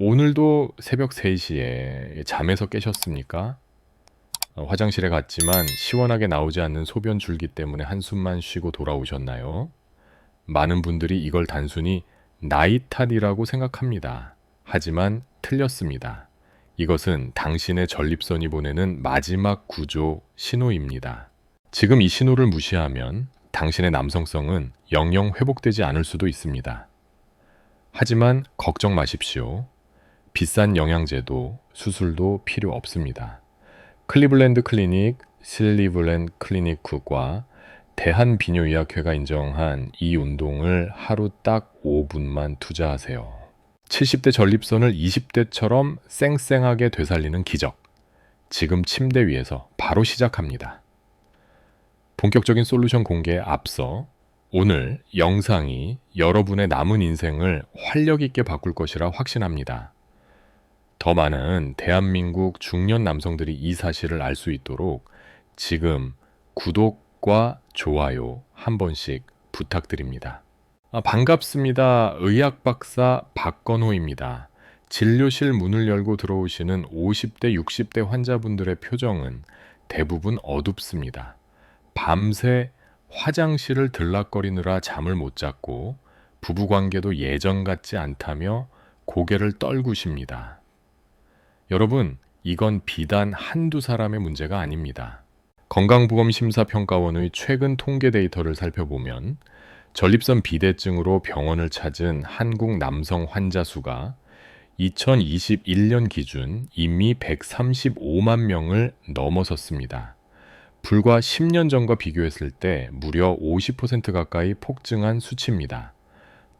오늘도 새벽 3시에 잠에서 깨셨습니까? 어, 화장실에 갔지만 시원하게 나오지 않는 소변 줄기 때문에 한숨만 쉬고 돌아오셨나요? 많은 분들이 이걸 단순히 나이 탓이라고 생각합니다. 하지만 틀렸습니다. 이것은 당신의 전립선이 보내는 마지막 구조 신호입니다. 지금 이 신호를 무시하면 당신의 남성성은 영영 회복되지 않을 수도 있습니다. 하지만 걱정 마십시오. 비싼 영양제도 수술도 필요 없습니다. 클리블랜드 클리닉, 실리블랜드 클리닉과 대한비뇨의학회가 인정한 이 운동을 하루 딱 5분만 투자하세요. 70대 전립선을 20대처럼 쌩쌩하게 되살리는 기적. 지금 침대 위에서 바로 시작합니다. 본격적인 솔루션 공개에 앞서 오늘 영상이 여러분의 남은 인생을 활력 있게 바꿀 것이라 확신합니다. 더 많은 대한민국 중년 남성들이 이 사실을 알 수 있도록 지금 구독과 좋아요 한 번씩 부탁드립니다. 아, 반갑습니다. 의학 박사 박건호입니다. 진료실 문을 열고 들어오시는 50대, 60대 환자분들의 표정은 대부분 어둡습니다. 밤새 화장실을 들락거리느라 잠을 못 잤고 부부관계도 예전 같지 않다며 고개를 떨구십니다. 여러분, 이건 비단 한두 사람의 문제가 아닙니다. 건강보험심사평가원의 최근 통계 데이터를 살펴보면 전립선 비대증으로 병원을 찾은 한국 남성 환자 수가 2021년 기준 이미 135만 명을 넘어섰습니다. 불과 10년 전과 비교했을 때 무려 50% 가까이 폭증한 수치입니다.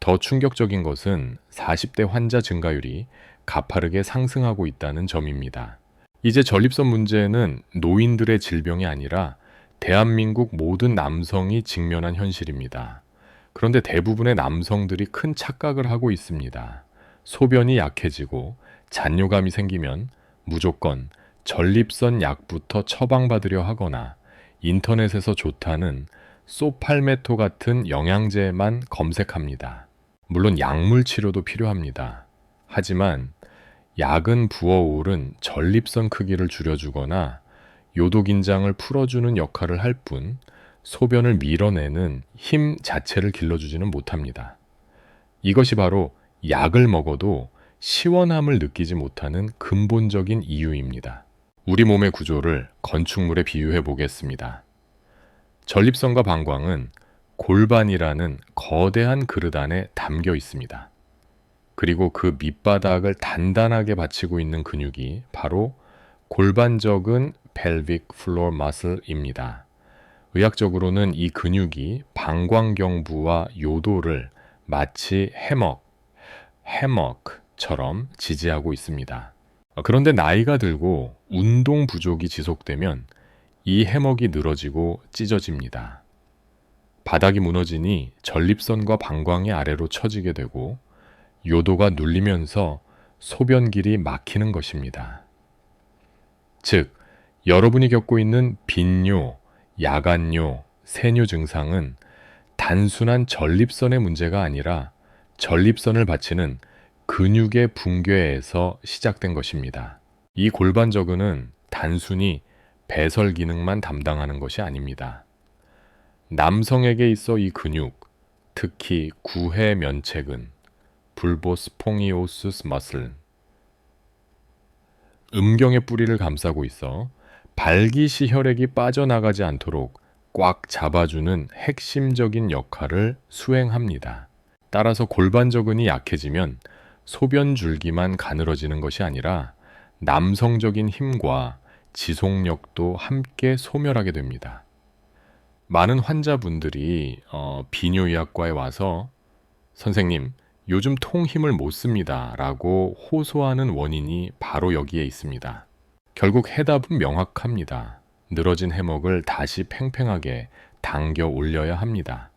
더 충격적인 것은 40대 환자 증가율이 가파르게 상승하고 있다는 점입니다. 이제 전립선 문제는 노인들의 질병이 아니라 대한민국 모든 남성이 직면한 현실입니다. 그런데 대부분의 남성들이 큰 착각을 하고 있습니다. 소변이 약해지고 잔뇨감이 생기면 무조건 전립선 약부터 처방받으려 하거나 인터넷에서 좋다는 소팔메토 같은 영양제만 검색합니다. 물론 약물 치료도 필요합니다. 하지만 약은 부어오른 전립선 크기를 줄여주거나 요도 긴장을 풀어주는 역할을 할 뿐 소변을 밀어내는 힘 자체를 길러주지는 못합니다. 이것이 바로 약을 먹어도 시원함을 느끼지 못하는 근본적인 이유입니다. 우리 몸의 구조를 건축물에 비유해 보겠습니다. 전립선과 방광은 골반이라는 거대한 그릇 안에 담겨 있습니다. 그리고 그 밑바닥을 단단하게 받치고 있는 근육이 바로 골반적은 pelvic floor muscle입니다. 의학적으로는 이 근육이 방광경부와 요도를 마치 해먹, 해먹처럼 지지하고 있습니다. 그런데 나이가 들고 운동 부족이 지속되면 이 해먹이 늘어지고 찢어집니다. 바닥이 무너지니 전립선과 방광이 아래로 처지게 되고 요도가 눌리면서 소변길이 막히는 것입니다. 즉, 여러분이 겪고 있는 빈뇨, 야간뇨, 세뇨 증상은 단순한 전립선의 문제가 아니라 전립선을 받치는 근육의 붕괴에서 시작된 것입니다. 이 골반 저근은 단순히 배설 기능만 담당하는 것이 아닙니다. 남성에게 있어 이 근육, 특히 구해 면체근, 불보스퐁이오스스 머슬, 음경의 뿌리를 감싸고 있어 발기시 혈액이 빠져나가지 않도록 꽉 잡아주는 핵심적인 역할을 수행합니다. 따라서 골반 저근이 약해지면 소변 줄기만 가늘어지는 것이 아니라 남성적인 힘과 지속력도 함께 소멸하게 됩니다. 많은 환자분들이 어, 비뇨의학과에 와서 선생님, 요즘 통 힘을 못 씁니다. 라고 호소하는 원인이 바로 여기에 있습니다. 결국 해답은 명확합니다. 늘어진 해먹을 다시 팽팽하게 당겨 올려야 합니다.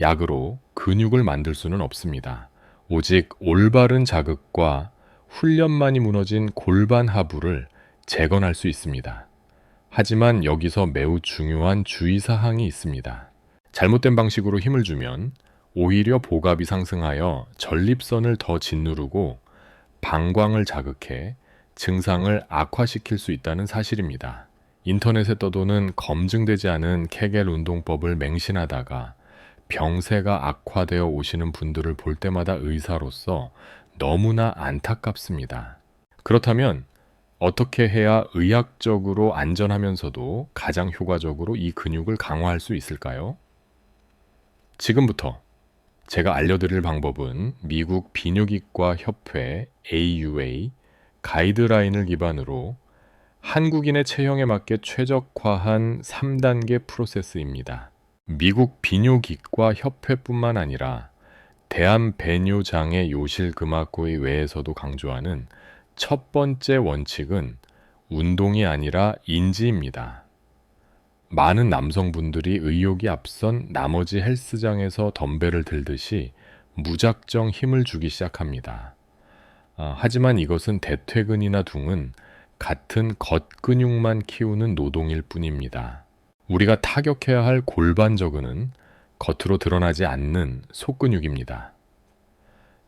약으로 근육을 만들 수는 없습니다. 오직 올바른 자극과 훈련만이 무너진 골반 하부를 재건할 수 있습니다. 하지만 여기서 매우 중요한 주의사항이 있습니다. 잘못된 방식으로 힘을 주면 오히려 복압이 상승하여 전립선을 더 짓누르고 방광을 자극해 증상을 악화시킬 수 있다는 사실입니다. 인터넷에 떠도는 검증되지 않은 케겔 운동법을 맹신하다가 병세가 악화되어 오시는 분들을 볼 때마다 의사로서 너무나 안타깝습니다. 그렇다면 어떻게 해야 의학적으로 안전하면서도 가장 효과적으로 이 근육을 강화할 수 있을까요? 지금부터 제가 알려드릴 방법은 미국 비뇨기과 협회 AUA 가이드라인을 기반으로 한국인의 체형에 맞게 최적화한 3단계 프로세스입니다. 미국 비뇨기과 협회뿐만 아니라 대한배뇨장애 요실금학고의 외에서도 강조하는 첫 번째 원칙은 운동이 아니라 인지입니다. 많은 남성분들이 의욕이 앞선 나머지 헬스장에서 덤벨을 들듯이 무작정 힘을 주기 시작합니다. 아, 하지만 이것은 대퇴근이나 둥은 같은 겉근육만 키우는 노동일 뿐입니다. 우리가 타격해야 할 골반 저근은 겉으로 드러나지 않는 속근육입니다.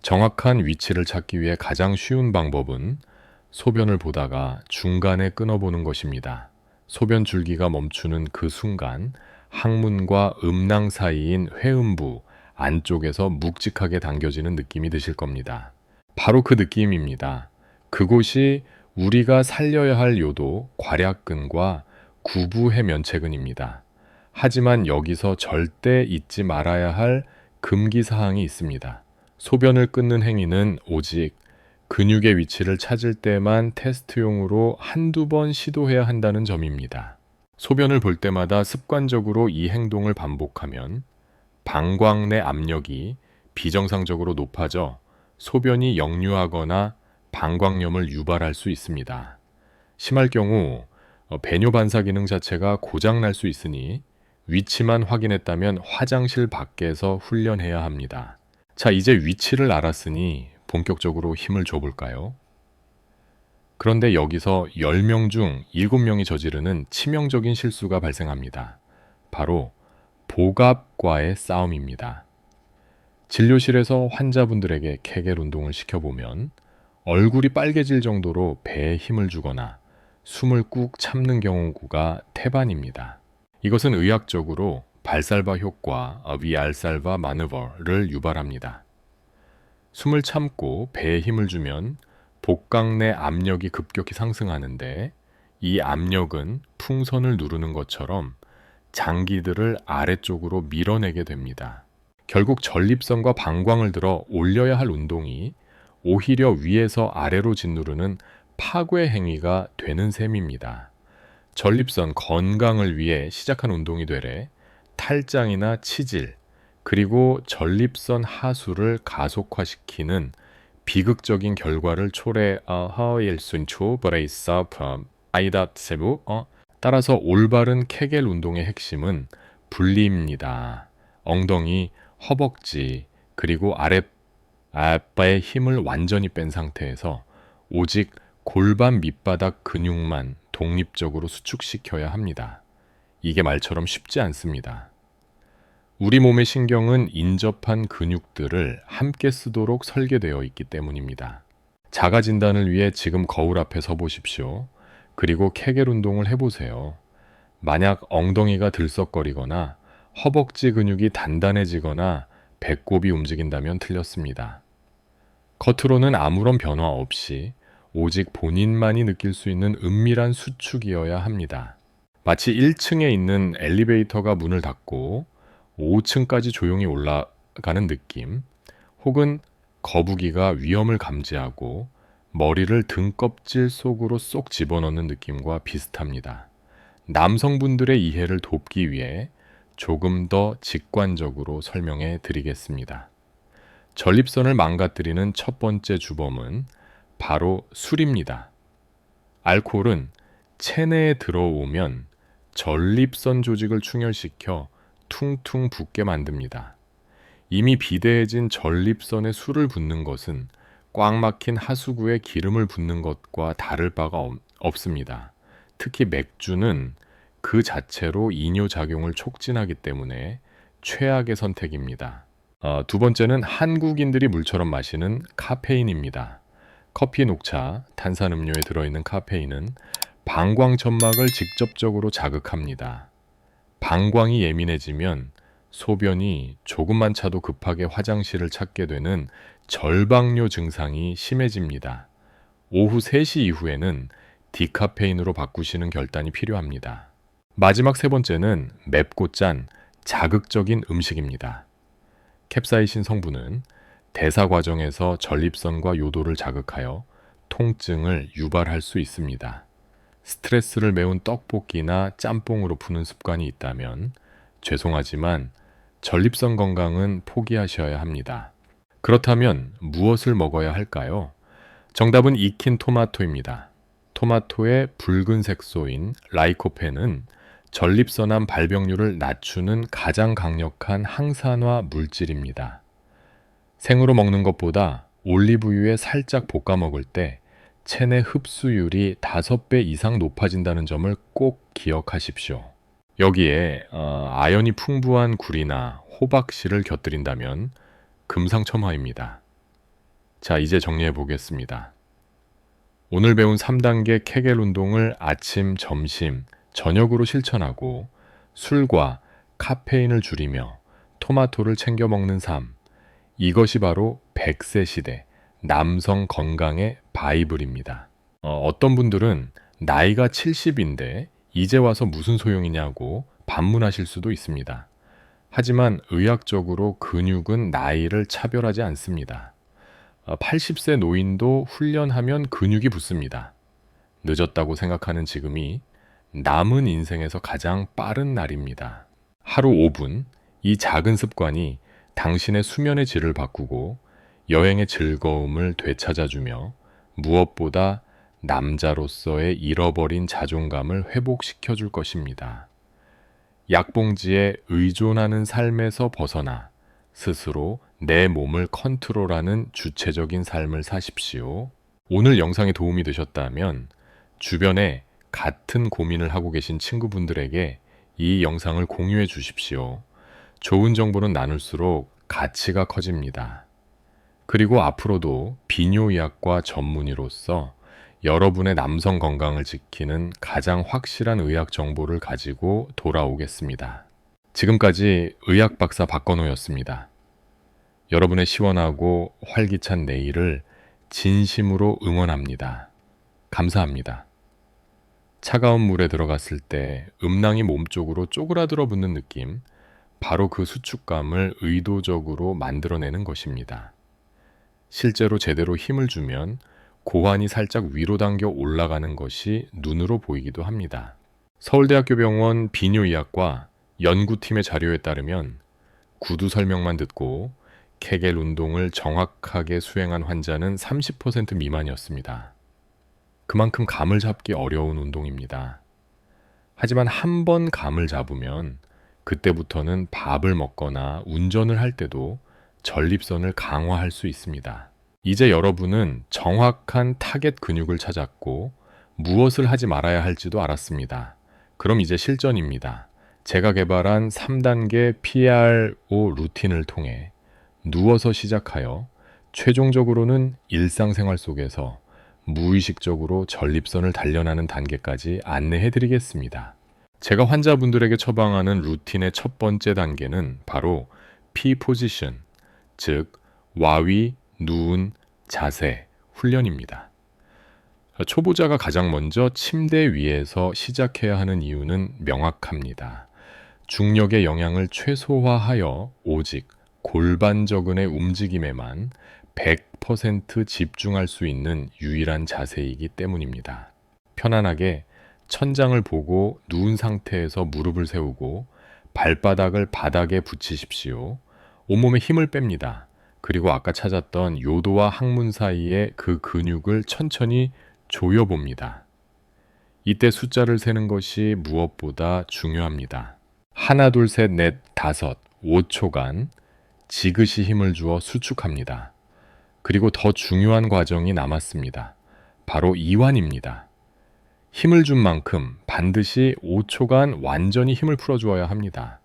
정확한 위치를 찾기 위해 가장 쉬운 방법은 소변을 보다가 중간에 끊어보는 것입니다. 소변 줄기가 멈추는 그 순간 항문과 음낭 사이인 회음부 안쪽에서 묵직하게 당겨지는 느낌이 드실 겁니다. 바로 그 느낌입니다. 그곳이 우리가 살려야 할 요도 괄약근과 구부 해 면체근입니다. 하지만 여기서 절대 잊지 말아야 할 금기 사항이 있습니다. 소변을 끊는 행위는 오직 근육의 위치를 찾을 때만 테스트용으로 한두 번 시도해야 한다는 점입니다. 소변을 볼 때마다 습관적으로 이 행동을 반복하면 방광 내 압력이 비정상적으로 높아져 소변이 역류하거나 방광염을 유발할 수 있습니다. 심할 경우 어, 배뇨 반사 기능 자체가 고장 날 수 있으니 위치만 확인했다면 화장실 밖에서 훈련해야 합니다. 자, 이제 위치를 알았으니 본격적으로 힘을 줘볼까요? 그런데 여기서 10명 중 7명이 저지르는 치명적인 실수가 발생합니다. 바로 복압과의 싸움입니다. 진료실에서 환자분들에게 케겔 운동을 시켜보면 얼굴이 빨개질 정도로 배에 힘을 주거나 숨을 꾹 참는 경우가 태반입니다. 이것은 의학적으로 발살바 효과, 위알살바 마누버를 유발합니다. 숨을 참고 배에 힘을 주면 복강 내 압력이 급격히 상승하는데 이 압력은 풍선을 누르는 것처럼 장기들을 아래쪽으로 밀어내게 됩니다. 결국 전립선과 방광을 들어 올려야 할 운동이 오히려 위에서 아래로 짓누르는 파괴 행위가 되는 셈입니다. 전립선 건강을 위해 시작한 운동이 되래 탈장이나 치질, 그리고 전립선 하수를 가속화시키는 비극적인 결과를 초래하일 수 있죠. 브레이스 아이다 세부 어 따라서 올바른 케겔 운동의 핵심은 분리입니다. 엉덩이, 허벅지, 그리고 아랫 아빠의 힘을 완전히 뺀 상태에서 오직 골반 밑바닥 근육만 독립적으로 수축시켜야 합니다. 이게 말처럼 쉽지 않습니다. 우리 몸의 신경은 인접한 근육들을 함께 쓰도록 설계되어 있기 때문입니다. 자가 진단을 위해 지금 거울 앞에 서 보십시오. 그리고 케겔 운동을 해보세요. 만약 엉덩이가 들썩거리거나 허벅지 근육이 단단해지거나 배꼽이 움직인다면 틀렸습니다. 겉으로는 아무런 변화 없이 오직 본인만이 느낄 수 있는 은밀한 수축이어야 합니다. 마치 1층에 있는 엘리베이터가 문을 닫고 5층까지 조용히 올라가는 느낌, 혹은 거북이가 위험을 감지하고 머리를 등껍질 속으로 쏙 집어넣는 느낌과 비슷합니다. 남성분들의 이해를 돕기 위해 조금 더 직관적으로 설명해 드리겠습니다. 전립선을 망가뜨리는 첫 번째 주범은 바로 술입니다. 알코올은 체내에 들어오면 전립선 조직을 충혈시켜 퉁퉁 붓게 만듭니다. 이미 비대해진 전립선에 술을 붓는 것은 꽉 막힌 하수구에 기름을 붓는 것과 다를 바가 없습니다. 특히 맥주는 그 자체로 이뇨작용을 촉진하기 때문에 최악의 선택입니다. 어, 두 번째는 한국인들이 물처럼 마시는 카페인입니다. 커피, 녹차, 탄산음료에 들어있는 카페인은 방광 점막을 직접적으로 자극합니다. 방광이 예민해지면 소변이 조금만 차도 급하게 화장실을 찾게 되는 절방뇨 증상이 심해집니다. 오후 3시 이후에는 디카페인으로 바꾸시는 결단이 필요합니다. 마지막 세 번째는 맵고 짠 자극적인 음식입니다. 캡사이신 성분은 대사 과정에서 전립선과 요도를 자극하여 통증을 유발할 수 있습니다. 스트레스를 메운 떡볶이나 짬뽕으로 푸는 습관이 있다면 죄송하지만 전립선 건강은 포기하셔야 합니다. 그렇다면 무엇을 먹어야 할까요? 정답은 익힌 토마토입니다. 토마토의 붉은 색소인 라이코펜은 전립선암 발병률을 낮추는 가장 강력한 항산화 물질입니다. 생으로 먹는 것보다 올리브유에 살짝 볶아 먹을 때 체내 흡수율이 5배 이상 높아진다는 점을 꼭 기억하십시오. 여기에 어, 아연이 풍부한 굴이나 호박씨를 곁들인다면 금상첨화입니다. 자, 이제 정리해 보겠습니다. 오늘 배운 3단계 케겔 운동을 아침, 점심, 저녁으로 실천하고 술과 카페인을 줄이며 토마토를 챙겨 먹는 삶. 이것이 바로 100세 시대 남성 건강의 바이블입니다. 어, 떤 분들은 나이가 70인데 이제 와서 무슨 소용이냐고 반문하실 수도 있습니다. 하지만 의학적으로 근육은 나이를 차별하지 않습니다. 80세 어, 노인도 훈련하면 근육이 붙습니다. 늦었다고 생각하는 지금이 남은 인생에서 가장 빠른 날입니다. 하루 5분, 이 작은 습관이 당신의 수면의 질을 바꾸고 여행의 즐거움을 되찾아주며 무엇보다 남자로서의 잃어버린 자존감을 회복시켜 줄 것입니다. 약봉지에 의존하는 삶에서 벗어나 스스로 내 몸을 컨트롤하는 주체적인 삶을 사십시오. 오늘 영상이 도움이 되셨다면 주변에 같은 고민을 하고 계신 친구분들에게 이 영상을 공유해 주십시오. 좋은 정보는 나눌수록 가치가 커집니다. 그리고 앞으로도 비뇨의학과 전문의로서 여러분의 남성 건강을 지키는 가장 확실한 의학 정보를 가지고 돌아오겠습니다. 지금까지 의학 박사 박건호였습니다. 여러분의 시원하고 활기찬 내일을 진심으로 응원합니다. 감사합니다. 차가운 물에 들어갔을 때 음낭이 몸쪽으로 쪼그라들어 붙는 느낌, 바로 그 수축감을 의도적으로 만들어내는 것입니다. 실제로 제대로 힘을 주면 고환이 살짝 위로 당겨 올라가는 것이 눈으로 보이기도 합니다. 서울대학교 병원 비뇨의학과 연구팀의 자료에 따르면 구두 설명만 듣고 케겔 운동을 정확하게 수행한 환자는 30% 미만이었습니다. 그만큼 감을 잡기 어려운 운동입니다. 하지만 한 번 감을 잡으면 그때부터는 밥을 먹거나 운전을 할 때도 전립선을 강화할 수 있습니다. 이제 여러분은 정확한 타겟 근육을 찾았고 무엇을 하지 말아야 할지도 알았습니다. 그럼 이제 실전입니다. 제가 개발한 3단계 PRO 루틴을 통해 누워서 시작하여 최종적으로는 일상생활 속에서 무의식적으로 전립선을 단련하는 단계까지 안내해 드리겠습니다. 제가 환자분들에게 처방하는 루틴의 첫 번째 단계는 바로 P 포지션, 즉 와위, 누운, 자세, 훈련입니다. 초보자가 가장 먼저 침대 위에서 시작해야 하는 이유는 명확합니다. 중력의 영향을 최소화하여 오직 골반저근의 움직임에만 100% 집중할 수 있는 유일한 자세이기 때문입니다. 편안하게 천장을 보고 누운 상태에서 무릎을 세우고 발바닥을 바닥에 붙이십시오. 온몸에 힘을 뺍니다. 그리고 아까 찾았던 요도와 항문 사이의 그 근육을 천천히 조여봅니다. 이때 숫자를 세는 것이 무엇보다 중요합니다. 하나, 둘, 셋, 넷, 다섯, 5초간 지그시 힘을 주어 수축합니다. 그리고 더 중요한 과정이 남았습니다. 바로 이완입니다. 힘을 준 만큼 반드시 5초간 완전히 힘을 풀어주어야 합니다.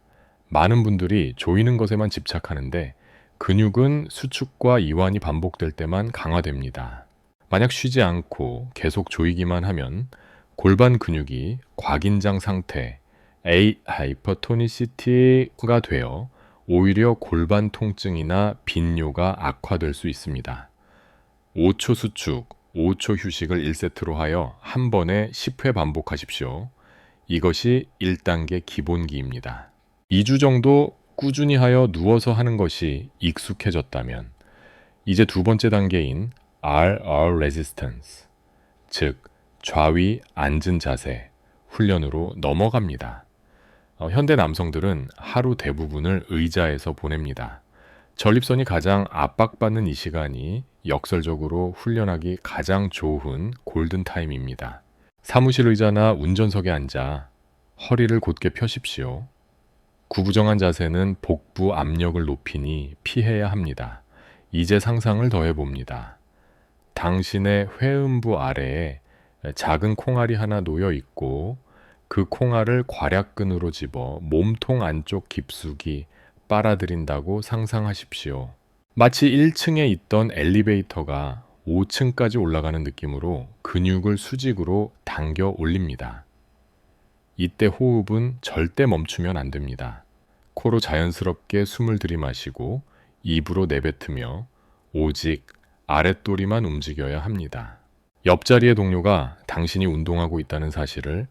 많은 분들이 조이는 것에만 집착하는데 근육은 수축과 이완이 반복될 때만 강화됩니다. 만약 쉬지 않고 계속 조이기만 하면 골반 근육이 과긴장 상태 A 하이퍼토니시티가 되어 오히려 골반 통증이나 빈뇨가 악화될 수 있습니다. 5초 수축, 5초 휴식을 1세트로 하여 한 번에 10회 반복하십시오. 이것이 1단계 기본기입니다. 2주 정도 꾸준히 하여 누워서 하는 것이 익숙해졌다면 이제 두 번째 단계인 RR Resistance, 즉 좌위 앉은 자세 훈련으로 넘어갑니다. 어, 현대 남성들은 하루 대부분을 의자에서 보냅니다. 전립선이 가장 압박받는 이 시간이 역설적으로 훈련하기 가장 좋은 골든타임입니다. 사무실 의자나 운전석에 앉아 허리를 곧게 펴십시오. 구부정한 자세는 복부 압력을 높이니 피해야 합니다. 이제 상상을 더해 봅니다. 당신의 회음부 아래에 작은 콩알이 하나 놓여 있고 그 콩알을 괄약근으로 집어 몸통 안쪽 깊숙이 빨아들인다고 상상하십시오. 마치 1층에 있던 엘리베이터가 5층까지 올라가는 느낌으로 근육을 수직으로 당겨 올립니다. 이때 호흡은 절대 멈추면 안 됩니다. 코로 자연스럽게 숨을 들이마시고 입으로 내뱉으며 오직 아랫도리만 움직여야 합니다. 옆자리의 동료가 당신이 운동하고 있다는 사실을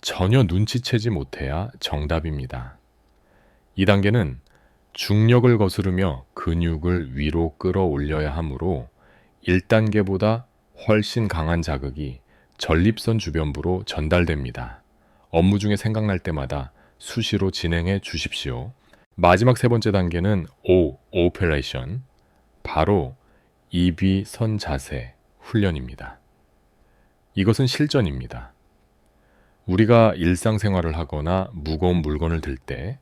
전혀 눈치채지 못해야 정답입니다. 이 단계는 중력을 거스르며 근육을 위로 끌어올려야 하므로 1단계보다 훨씬 강한 자극이 전립선 주변부로 전달됩니다. 업무 중에 생각날 때마다 수시로 진행해 주십시오. 마지막 세 번째 단계는 O, 오페레이션, 바로 입이 선 자세 훈련입니다. 이것은 실전입니다. 우리가 일상생활을 하거나 무거운 물건을 들 때,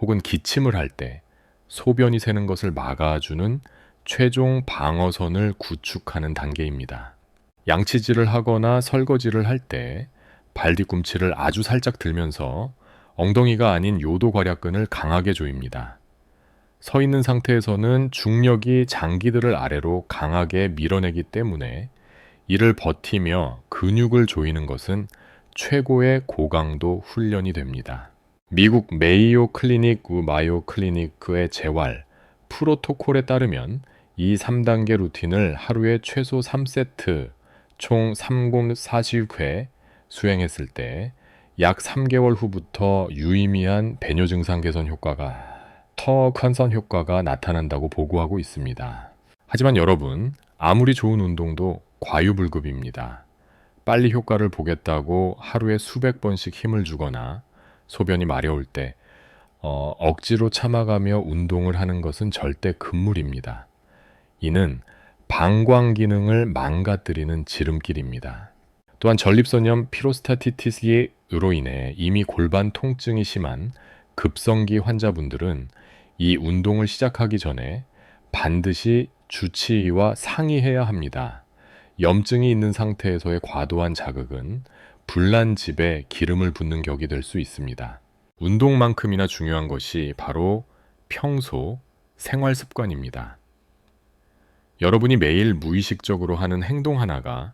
혹은 기침을 할 때, 소변이 새는 것을 막아주는 최종 방어선을 구축하는 단계입니다. 양치질을 하거나 설거지를 할 때, 발 뒤꿈치를 아주 살짝 들면서 엉덩이가 아닌 요도괄약근을 강하게 조입니다. 서 있는 상태에서는 중력이 장기들을 아래로 강하게 밀어내기 때문에 이를 버티며 근육을 조이는 것은 최고의 고강도 훈련이 됩니다. 미국 메이오 클리닉 우 마요 클리니크의 재활 프로토콜에 따르면 이 3단계 루틴을 하루에 최소 3세트 총 30, 40회 수행했을 때 약 3개월 후부터 유의미한 배뇨 증상 개선 효과가 터 컨선 효과가 나타난다고 보고하고 있습니다. 하지만 여러분, 아무리 좋은 운동도 과유불급입니다. 빨리 효과를 보겠다고 하루에 수백 번씩 힘을 주거나 소변이 마려울 때 어, 억지로 참아가며 운동을 하는 것은 절대 금물입니다. 이는 방광 기능을 망가뜨리는 지름길입니다. 또한 전립선염 피로스타티티스 로 인해 이미 골반 통증이 심한 급성기 환자분들은 이 운동을 시작하기 전에 반드시 주치의와 상의해야 합니다. 염증이 있는 상태에서의 과도한 자극은 불난 집에 기름을 붓는 격이 될 수 있습니다. 운동만큼이나 중요한 것이 바로 평소 생활 습관입니다. 여러분이 매일 무의식적으로 하는 행동 하나가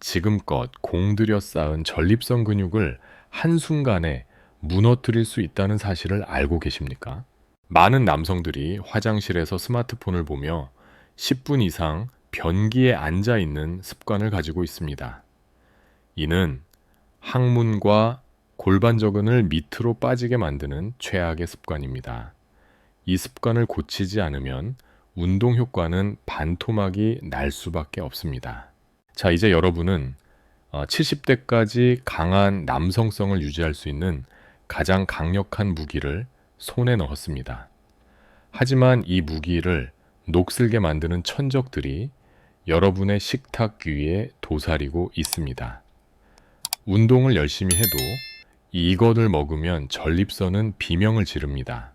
지금껏 공들여 쌓은 전립선 근육을 한순간에 무너뜨릴 수 있다는 사실을 알고 계십니까? 많은 남성들이 화장실에서 스마트폰을 보며 10분 이상 변기에 앉아 있는 습관을 가지고 있습니다. 이는 항문과 골반저근을 밑으로 빠지게 만드는 최악의 습관입니다. 이 습관을 고치지 않으면 운동 효과는 반토막이 날 수밖에 없습니다. 자, 이제 여러분은 70대까지 어, 강한 남성성을 유지할 수 있는 가장 강력한 무기를 손에 넣었습니다. 하지만 이 무기를 녹슬게 만드는 천적들이 여러분의 식탁 위에 도사리고 있습니다. 운동을 열심히 해도 이것을 먹으면 전립선은 비명을 지릅니다.